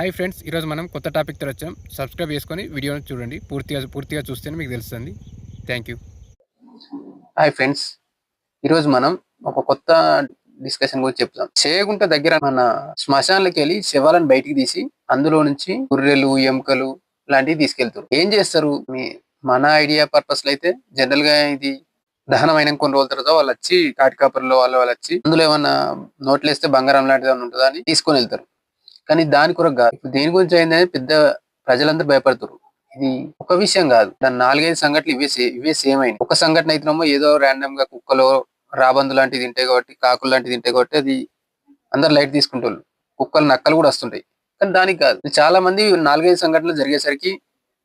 Hi friends ఈరోజు మనం కొత్త టాపిక్తో వచ్చాం. సబ్స్క్రైబ్ చేసుకొని వీడియోని చూడండి. పూర్తిగా పూర్తిగా చూస్తేనే మీకు తెలుస్తుంది. థ్యాంక్ యూ హాయ్ ఫ్రెండ్స్ ఈరోజు మనం ఒక కొత్త డిస్కషన్ గురించి చెప్తాం చేయగుంట దగ్గర మన శ్మశానాలకు వెళ్ళి శవాలను బయటికి తీసి అందులో నుంచి గుర్రెలు ఎముకలు లాంటివి తీసుకెళ్తారు. ఏం చేస్తారు? మీ మన ఐడియా పర్పస్లో అయితే జనరల్గా ఇది దహనం అయిన కొన్ని రోజుల తర్వాత వాళ్ళు వచ్చి కాటికాపర్లో వాళ్ళు వాళ్ళు వచ్చి అందులో ఏమన్నా నోట్లు వేస్తే బంగారం లాంటిది ఏమైనా ఉంటుందా అని తీసుకొని వెళ్తారు. కానీ దాని కొరకు కాదు. ఇప్పుడు దేని గురించి అయిందని పెద్ద ప్రజలందరూ భయపడతారు. ఇది ఒక విషయం కాదు. దాని నాలుగైదు సంఘటనలు ఇవే ఇవే సేమ్ అయినాయి. ఒక సంఘటన అయితేనేమో ఏదో ర్యాండమ్గా కుక్కలో రాబందు లాంటివి తింటాయి కాబట్టి కాకులు లాంటివి తింటాయి కాబట్టి అది అందరు లైట్ తీసుకుంటారు కుక్కలు నక్కలు కూడా వస్తుంటాయి. కానీ దానికి కాదు. చాలా మంది నాలుగైదు సంఘటనలు జరిగేసరికి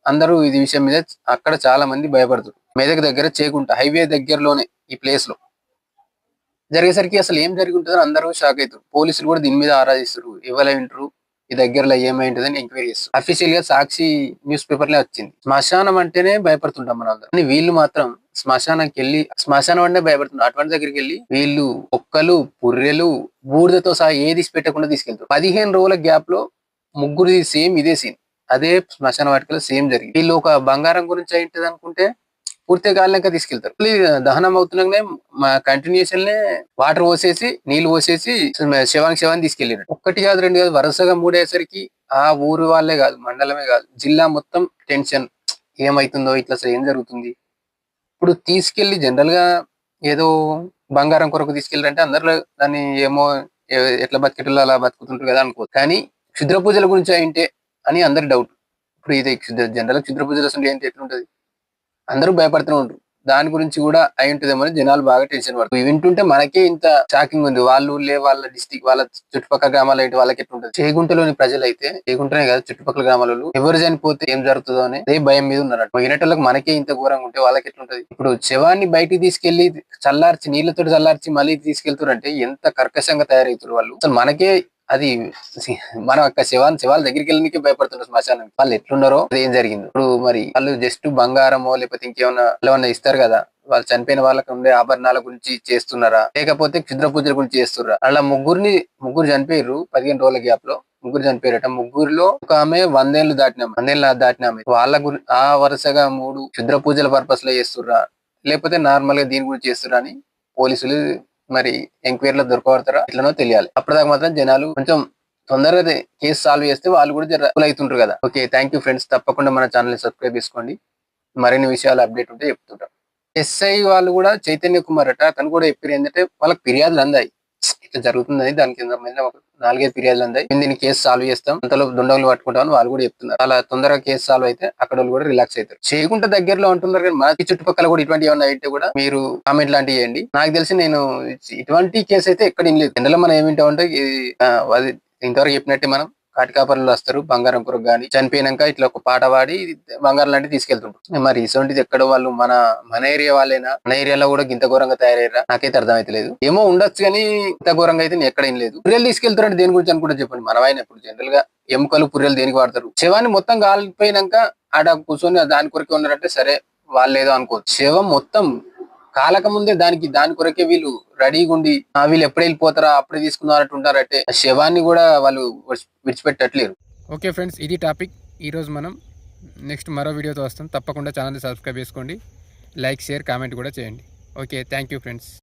అందరూ ఇది విషయం మీద అక్కడ చాలా మంది భయపడతారు. మెదక్ దగ్గర చేకుంట. హైవే దగ్గరలోనే ఈ ప్లేస్లో. జరిగేసరికి అసలు ఏం జరిగి ఉంటుందో అందరూ షాక్ అవుతారు. పోలీసులు కూడా దీని మీద ఆరాధిస్తారు. ఇవ్వలే వింటారు ఈ దగ్గరలో ఏమైంటుందని ఎంక్వైరీ చేస్తారు. అఫీషియల్గా సాక్షి న్యూస్ పేపర్ లే వచ్చింది. శ్మశానం అంటేనే భయపడుతుంటాం మనం కానీ వీళ్ళు మాత్రం శ్మశానానికి వెళ్ళి శ్మశానం అంటే భయపడుతున్నారు అటువంటి దగ్గరికి వెళ్ళి వీళ్ళు ఒక్కలు పుర్రెలు బూడిదతో సహా ఏది పెట్టకుండా తీసుకెళ్తారు. పదిహేను రోజుల గ్యాప్లో ముగ్గురు సేమ్ ఇదే సీన్ అదే శ్మశాన వాటికలో సేమ్ జరిగింది. వీళ్ళు ఒక బంగారం గురించి అయింటది అనుకుంటే పూర్తిగా గాలినాక తీసుకెళ్తారు. దహనం అవుతున్నాగానే మా కంటిన్యూషన్ వాటర్ పోసేసి నీళ్ళు పోసేసి శవానికి శవాన్ని తీసుకెళ్ళారు. ఒక్కటి కాదు రెండు కాదు వరుసగా మూడేసరికి ఆ ఊరు వాళ్ళే కాదు మండలమే కాదు జిల్లా మొత్తం టెన్షన్. ఏమైతుందో ఇట్లా అసలు ఏం జరుగుతుంది? ఇప్పుడు తీసుకెళ్ళి జనరల్గా ఏదో బంగారం కొరకు తీసుకెళ్ళారంటే అందరిలో దాన్ని ఏమో ఎట్లా బతికెట్లో అలా బతుకుతుంటారు కదా అనుకో కానీ క్షుద్ర పూజల గురించి అయింటే అని అందరి డౌట్ ఇప్పుడు ఇది క్షుద్ర జనరల్ క్షుద్ర పూజలు అసలు ఏంటి ఎట్లుంటది? అందరూ భయపడుతూ ఉంటారు దాని గురించి కూడా అయి ఉంటుందేమో అని జనాలు బాగా టెన్షన్ పడుతుంది వింటుంటే మనకే ఇంత షాకింగ్ ఉంది. వాళ్ళు లే వాళ్ళ డిస్టిక్ వాళ్ళ చుట్టుపక్కల గ్రామాలు ఏంటి వాళ్ళకి ఎట్లుంటుంది? చేగుంటలోని ప్రజలు అయితే చేగుంటనే కదా చుట్టుపక్కల గ్రామాలలో ఎవరు చనిపోతే ఏం జరుగుతుందో అని అదే భయం మీద ఉన్నారు వినటోళ్ళకి మనకే ఇంత ఘోరంగా ఉంటే వాళ్ళకి ఎట్లుంటది? ఇప్పుడు శవాన్ని బయటికి తీసుకెళ్ళి చల్లార్చి నీళ్ళతో చల్లార్చి మళ్ళీ తీసుకెళ్తారంటే ఎంత కర్కశంగా తయారవుతారు వాళ్ళు. అసలు మనకే అది మనం అక్క శివాన్ శివాల దగ్గరికి వెళ్ళడానికి భయపడుతున్నారు శ్మశానం. వాళ్ళు ఎట్లున్నారో అది ఏం జరిగింది? ఇప్పుడు మరి వాళ్ళు జస్ట్ బంగారమో లేకపోతే ఇంకేమన్నా ఏమన్నా ఇస్తారు కదా? వాళ్ళు చనిపోయిన వాళ్ళకి ఉండే ఆభరణాల గురించి చేస్తున్నారా? లేకపోతే క్షుద్ర పూజల గురించి చేస్తున్నారా? అలా ముగ్గురిని ముగ్గురు చనిపోయారు పదిహేను రోజుల గ్యాప్లో. ముగ్గురు చనిపోయారట ముగ్గురులో ఒక ఆమె వందేళ్ళు దాటిన వందేళ్ళు దాటిన ఆమె. వాళ్ళ గురి ఆ వరుసగా మూడు క్షుద్ర పూజల పర్పస్లో చేస్తుర్రా లేకపోతే నార్మల్గా దీని గురించి చేస్తుర్రా అని పోలీసులు మరి ఎంక్వైరీలో దొరకబడతారా ఇట్లనో తెలియాలి. అప్పటిదాకా మాత్రం జనాలు కొంచెం తొందరగా కేసు సాల్వ్ చేస్తే వాళ్ళు కూడా జర అవుతుంటారు కదా. Okay thank you friends. తప్పకుండా మన ఛానల్ని సబ్స్క్రైబ్ చేసుకోండి. మరిన్ని విషయాలు అప్డేట్ ఉంటే చెప్తుంటాం. ఎస్ఐ వాళ్ళు కూడా చైతన్య కుమార్ అట అతను కూడా చెప్పారు ఏంటంటే వాళ్ళకి ఫిర్యాదులు అందాయి. ఇట్లా జరుగుతుందని దాని కింద ఒక నాలుగైదు ఫిర్యాదులు ఉన్నాయి మేము దీన్ని కేసు సాల్వ్ చేస్తాం. అంతలో దుండగులు పట్టుకుంటామని వాళ్ళు కూడా చెప్తున్నారు. అలా తొందరగా కేసు సాల్వ్ అయితే అక్కడ వాళ్ళు కూడా రిలాక్స్ అవుతారు. చేయకుండా దగ్గరలో ఉంటున్నారు కానీ మనకి చుట్టుపక్కల కూడా ఇటువంటి ఏమైనా అయితే కూడా మీరు కామెంట్ లాంటివి చేయండి. నాకు తెలిసి నేను ఇటువంటి కేసు అయితే ఎక్కడ ఏం లేదు జనరల్ మనం ఏమిటో ఇది, అది ఇంతవరకు చెప్పినట్టే మనం కాటికాపర్లు వస్తారు బంగారం కొరకు గాని. చనిపోయినాక ఇట్లా ఒక పాట పాడి బంగారం లాంటివి తీసుకెళ్తుంటారు. మరి ఇటువంటిది ఎక్కడ వాళ్ళు మన మన ఏరియా వాళ్ళైనా? మన ఏరియాలో కూడా ఇంత ఘోరంగా తయారయ్యారా? నాకైతే అర్థమైతలేదు. ఏమో ఉండొచ్చు కానీ ఇంత ఘోరంగా అయితే నేను ఎక్కడ ఏం లేదు. పుర్రెలు తీసుకెళ్తారంటే దేని గురించి అనుకుంటే చెప్పండి. మనమైనా ఇప్పుడు జనరల్గా ఎముకలు పుర్రెలు దేనికి వాడతారు? శవాన్ని మొత్తం కాలిపోయినాక ఆడ కూర్చొని దాని కొరకే ఉన్నారంటే సరే వాళ్ళు ఏదో అనుకోవచ్చు. శవం మొత్తం కాలక ముందే దానికి దాని కొరకే వీళ్ళు రెడీగా ఉండి వీళ్ళు ఎప్పుడు వెళ్ళిపోతారా అప్పుడే తీసుకున్నారట్టు ఉంటారంటే శవాన్ని కూడా వాళ్ళు విడిచిపెట్టట్లేరు. ఓకే ఫ్రెండ్స్ ఇది టాపిక్. ఈరోజు మనం నెక్స్ట్ మరో వీడియోతో వస్తాం. తప్పకుండా ఛానల్ని సబ్స్క్రైబ్ చేసుకోండి. లైక్ షేర్ కామెంట్ కూడా చేయండి. Okay thank you friends.